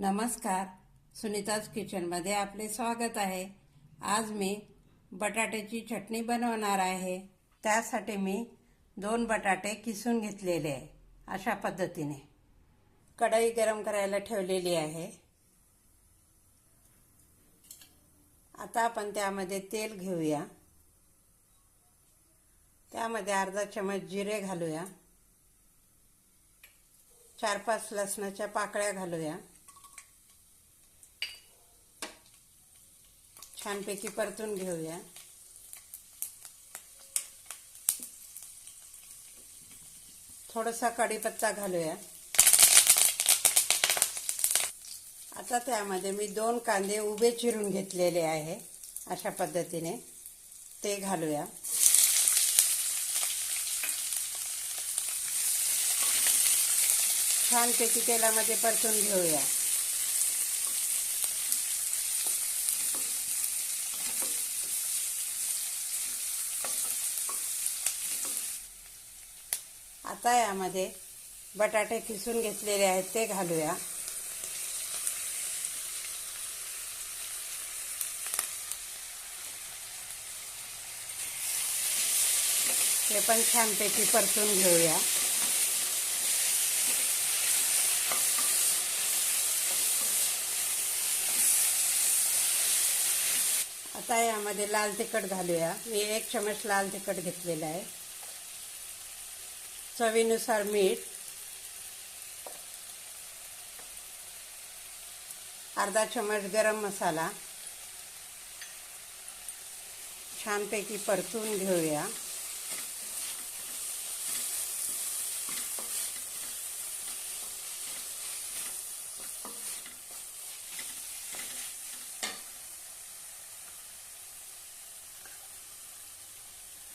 नमस्कार. सुनीताज किचनमध्ये आपले स्वागत आहे. आज मी बटाट्याची चटणी बनवणार आहे. त्यासाठी मी दोन बटाटे किसून घेतलेले आहे अशा पद्धतीने. कढई गरम करायला ठेवलेली आहे. आता आपण त्यामध्ये तेल घेऊया. त्यामध्ये अर्धा चमच जिरे घालूया. चार पाच लसणाच्या पाकळ्या घालूया. छानपैकी परतून घेऊया. थोडासा कढीपत्ता घालूया. आता त्यामध्ये मी दोन कांदे उभे चिरून घेतलेले आहे अशा पद्धतीने. ते घालूया. छानपैकी तेलामध्ये परतून घेऊया. आता यामध्ये बटाटे किसून घेतलेले आहेत ते घालूया. ते पण छानपैकी परतून घेऊया. आता यामध्ये लाल तिखट घालूया. मी एक चमच लाल तिखट घेतलेलं आहे. चवीनुसार मीठ अर्धा चमच गरम मसाला छानपैकी परतून घेऊया.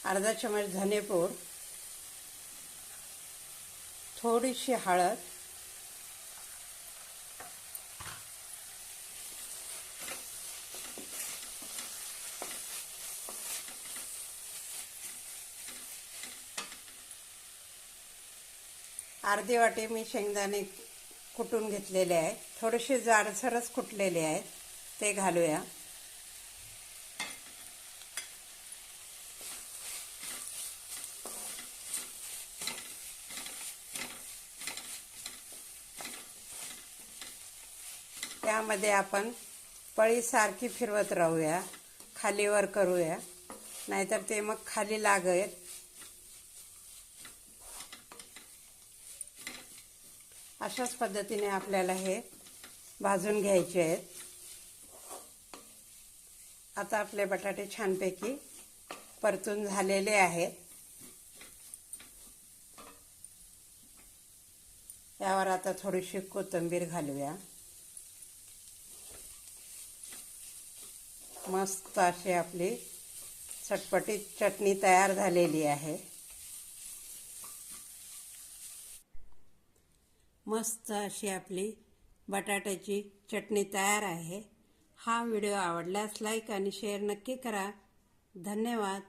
अर्धा चमच धनेपूड थोडीशी हळद. अर्धी वाटी मी शेंगदाणे कुटून घेतलेले आहे थोडेसे जाडसरच कुटलेले आहेत. ते घालूया. त्यामध्ये आपण पळी सारखी फिरवत राहूया. खालीवर करूया. नाहीतर ते मग खाली लागेल. अशाच पद्धतीने आपल्याला हे भाजून घ्यायचे आहेत. आता आपले बटाटे छानपैकी परतून झालेले आहेत. यावर आता थोडीशी कोथिंबीर घालूया. मस्त अशी आपली चटपटीत चटणी तयार झालेली आहे. मस्त अशी आपली बटाट्याची चटणी तयार आहे. हा व्हिडिओ आवडल्यास लाईक आणि शेअर नक्की करा. धन्यवाद.